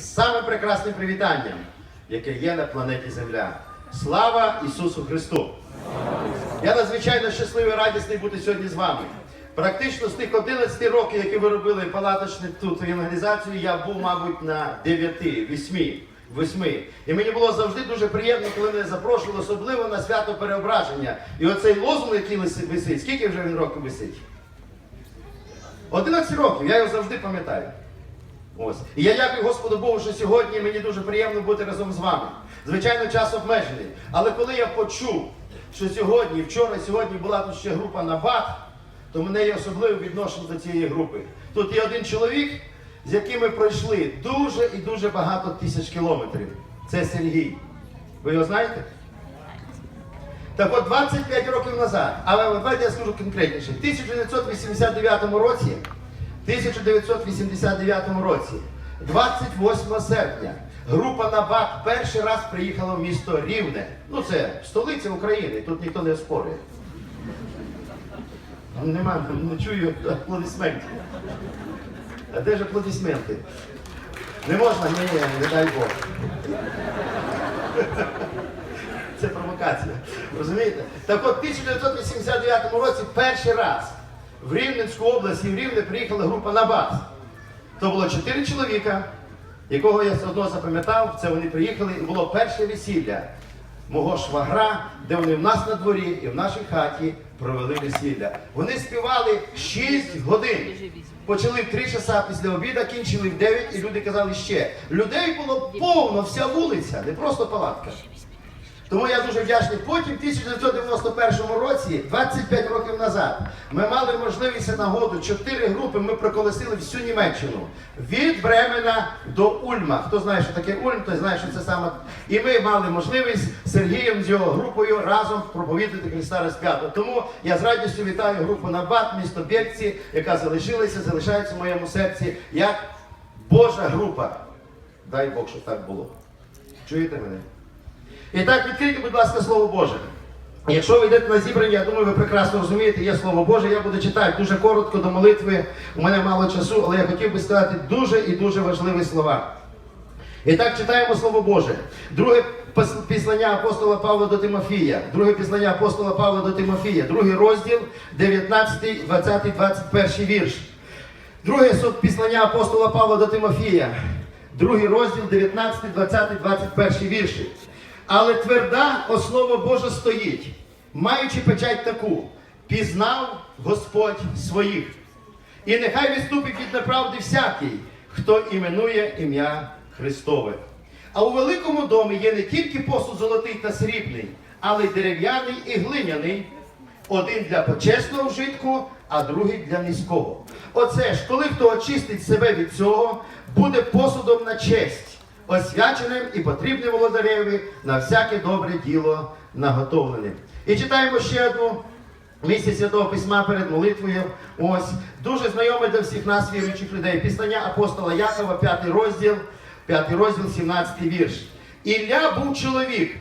самим прекрасним привітанням, яке є на планеті Земля. Слава Ісусу Христу! Я надзвичайно щасливий і радісний бути сьогодні з вами. Практично з тих 11 років, які ви робили палаточну тут евангелізацію, я був, мабуть, на 9, 8, 8. І мені було завжди дуже приємно, коли мене запрошували, особливо на свято переображення. І оцей лозунг, який висить, скільки вже він років висить? 11 років, я його завжди пам'ятаю. Ось. І я дякую Господу Богу, що сьогодні мені дуже приємно бути разом з вами. Звичайно, час обмежений. Але коли я почув, що сьогодні, вчора, сьогодні була тут ще група на БАТ, то мене є особливе відношення до цієї групи. Тут є один чоловік, з яким ми пройшли дуже і дуже багато тисяч кілометрів. Це Сергій. Ви його знаєте? Так от 25 років назад, але давайте я скажу конкретніше, в 1989 році, 1989 році, 28 серпня, група Набат перший раз приїхала в місто Рівне. Ну це столиця України, тут ніхто не спорить. Нема, не чую аплодисментів. А де ж аплодисменти? Не можна, ні, ні, не дай Бог. Це провокація. Розумієте? Так от в 1989 році перший раз в Рівненську область і в Рівне приїхала група Набат. То було чотири чоловіка, якого я одного запам'ятав, це вони приїхали, і було перше весілля мого швагра, де вони в нас на дворі і в нашій хаті провели весілля. Вони співали 6 годин. Почали в 3 часа після обіду, кінчили в 9, і люди казали ще. Людей було повно, вся вулиця, не просто палатка. Тому я дуже вдячний. Потім, в 1991 році, 25 років назад, ми мали можливість і нагоду, чотири групи ми проколесили всю Німеччину. Від Бремена до Ульма. Хто знає, що таке Ульм, той знає, що це саме. І ми мали можливість з Сергієм з його групою разом проповідати Христа розп'ятого. Тому я з радістю вітаю групу Набат, місто Бєрці, яка залишилася, залишається в моєму серці як Божа група. Дай Бог, щоб так було. Чуєте мене? І так, відкрийте, будь ласка, Слово Боже. Якщо ви йдете на зібрання, я думаю, ви прекрасно розумієте, є Слово Боже, я буду читати дуже коротко до молитви. У мене мало часу, але я хотів би сказати дуже і дуже важливі слова. І так читаємо Слово Боже. Друге післання апостола Павла до Тимофія. Друге післання апостола Павла до Тимофія. Другий розділ, 19, 20, 21 вірш. Друге післання апостола Павла до Тимофія. Другий розділ, 19, 20, 21 вірші. Але тверда основа Божа стоїть, маючи печать таку, пізнав Господь своїх. І нехай відступить від неправди всякий, хто іменує ім'я Христове. А у великому домі є не тільки посуд золотий та срібний, але й дерев'яний і глиняний, один для почесного вжитку, а другий для низького. Оце ж, коли хто очистить себе від цього, буде посудом на честь, освяченим і потрібним володареві на всяке добре діло наготовленим. І читаємо ще одну місце Святого Письма перед молитвою. Ось дуже знайоме для всіх нас, віруючих людей. Післання апостола Якова, п'ятий розділ, п'ятий розділ, 17 вірш. Ілля був чоловік,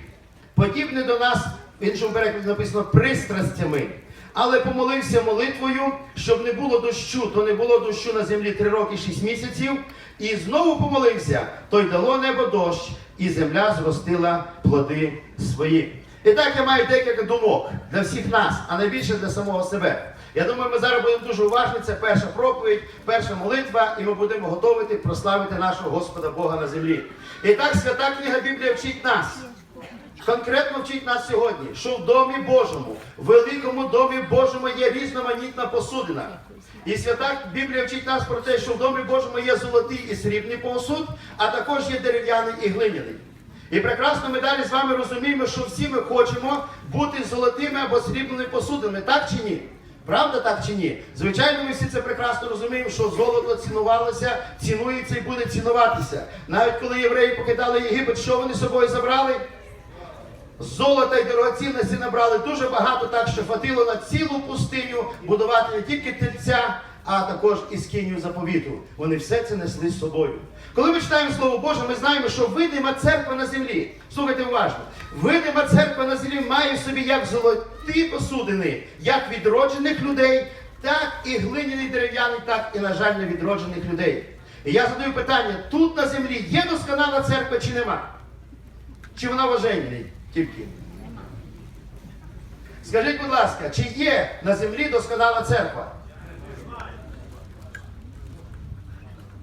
подібний до нас, в іншому перекладі написано пристрастями. Але помолився молитвою, щоб не було дощу, то не було дощу на землі три роки шість місяців. І знову помолився, то й дало небо дощ, і земля зростила плоди свої. І так я маю декілька думок для всіх нас, а найбільше для самого себе. Я думаю, ми зараз будемо дуже уважні. Це перша проповідь, перша молитва, і ми будемо готовити прославити нашого Господа Бога на землі. І так свята книга Біблія вчить нас. Конкретно вчить нас сьогодні, що в домі Божому, в великому домі Божому є різноманітна посудина. І свята Біблія вчить нас про те, що в домі Божому є золотий і срібний посуд, а також є дерев'яний і глиняний. І прекрасно ми далі з вами розуміємо, що всі ми хочемо бути золотими або срібними посудами, так чи ні? Правда так чи ні? Звичайно, ми всі це прекрасно розуміємо, що золото цінувалося, цінується і буде цінуватися. Навіть коли євреї покидали Єгипет, що вони з собою забрали? Золота і дорогоцінності набрали дуже багато, так що хватило на цілу пустиню будувати не тільки тельця, а також і скинію заповіту. Вони все це несли з собою. Коли ми читаємо Слово Боже, ми знаємо, що видима церква на землі. Слухайте уважно. Видима церква на землі має в собі як золоті посудини, як відроджених людей, так і глиняний дерев'яний, так і, на жаль, невідроджених людей. І я задаю питання: тут на землі є досконала церква чи нема? Чи вона важеній тільки? Скажіть, будь ласка, чи є на землі досконала церква?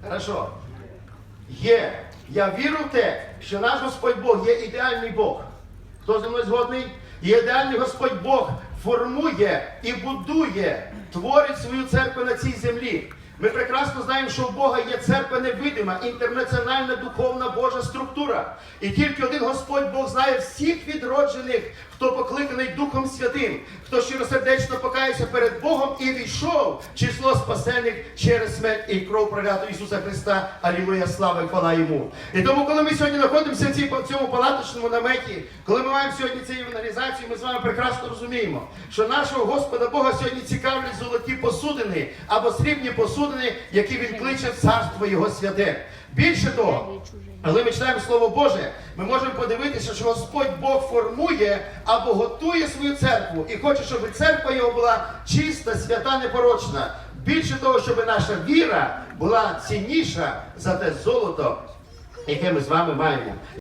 Хорошо. Є. Я вірю в те, що наш Господь Бог є ідеальний Бог. Хто зі мною згодний? Ідеальний Господь Бог формує і будує, творить свою церкву на цій землі. Ми прекрасно знаємо, що у Бога є церква невидима, інтернаціональна духовна Божа структура. І тільки один Господь Бог знає всіх відроджених, хто покликаний Духом Святим, хто щиросердечно покаявся перед Богом і війшов число спасених через смерть і кров проляту Ісуса Христа. Алілуя, слава хвала йому. І тому, коли ми сьогодні знаходимося в цій- цьому палаточному наметі, коли ми маємо сьогодні цю евангелізацію, ми з вами прекрасно розуміємо, що нашого Господа Бога сьогодні цікавлять золоті посудини або срібні посудини, які він кличе в царство Його святе. Більше того, коли ми читаємо Слово Боже, ми можемо подивитися, що Господь Бог формує або готує свою церкву і хоче, щоб церква його була чиста, свята, непорочна. Більше того, щоб наша віра була цінніша за те золото, яке ми з вами маємо.